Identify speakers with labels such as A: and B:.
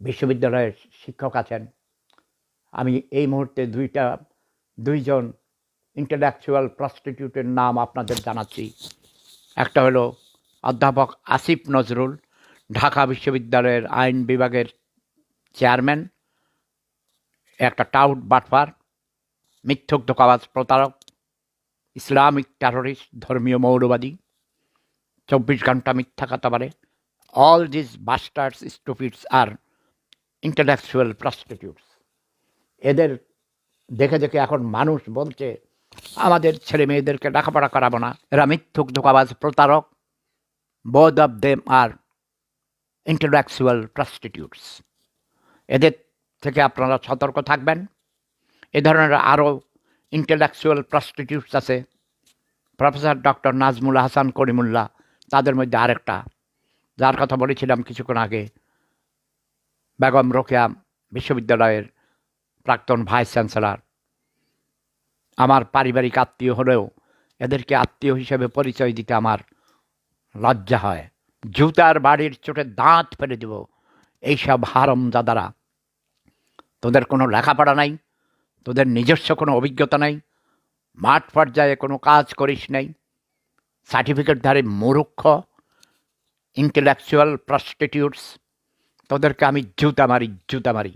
A: বিশ্ববিদ্যালয়ের শিক্ষক আছেন। আমি এই মুহূর্তে দুইটা, দুইজন ইন্টালেকচুয়াল প্রস্টিটিউটের নাম আপনাদের জানাচ্ছি। একটা হলো অধ্যাপক আসিফ নজরুল, ঢাকা বিশ্ববিদ্যালয়ের আইন বিভাগের চেয়ারম্যান, একটা টাউট বাটফার, মিথ্যুক ধোকাবাজ প্রতারক, ইসলামিক টেররিস্ট ধর্মীয় মৌলবাদী, চব্বিশ ঘণ্টা মিথ্যা কথা বলে অল দিস বাস্টার্স স্টুপিডস আর ইন্টালেকচুয়াল প্রস্টিটিউটস এদের দেখে দেখে এখন মানুষ বলছে, আমাদের ছেলে মেয়েদেরকে লেখাপড়া করাবো না। এরা মিথ্যুক, ধোকাবাজ, প্রতারক both of them are intellectual prostitutes এদের থেকে আপনারা সতর্ক থাকবেন। এ ধরনের আরও ইন্টেলেকচুয়াল প্রস্টিটিউটস আছে। প্রফেসর ডক্টর নাজমুল হাসান করিমুল্লাহ তাদের মধ্যে আরেকটা। যার কথা বলেছিলাম কিছুক্ষণ আগে বেগম রোকেয়া বিশ্ববিদ্যালয়ের প্রাক্তন ভাইস চ্যান্সেলর। আমার পারিবারিক আত্মীয় হলেও এদেরকে আত্মীয় হিসেবে পরিচয় দিতে আমার লজ্জা হয়। জুতার বাড়ির চোটে দাঁত ফেলে দেব এইসব হারমজাদারা। তোদের কোনো লেখাপড়া নাই, তোদের নিজস্ব কোনো অভিজ্ঞতা নাই, মাঠ পর্যায়ে কোনো কাজ করিস নাই, সার্টিফিকেটধারী মূর্খ, ইন্টেলেকচুয়াল প্রস্টিটিউটস তোদেরকে আমি জুতা মারি জুতা মারি।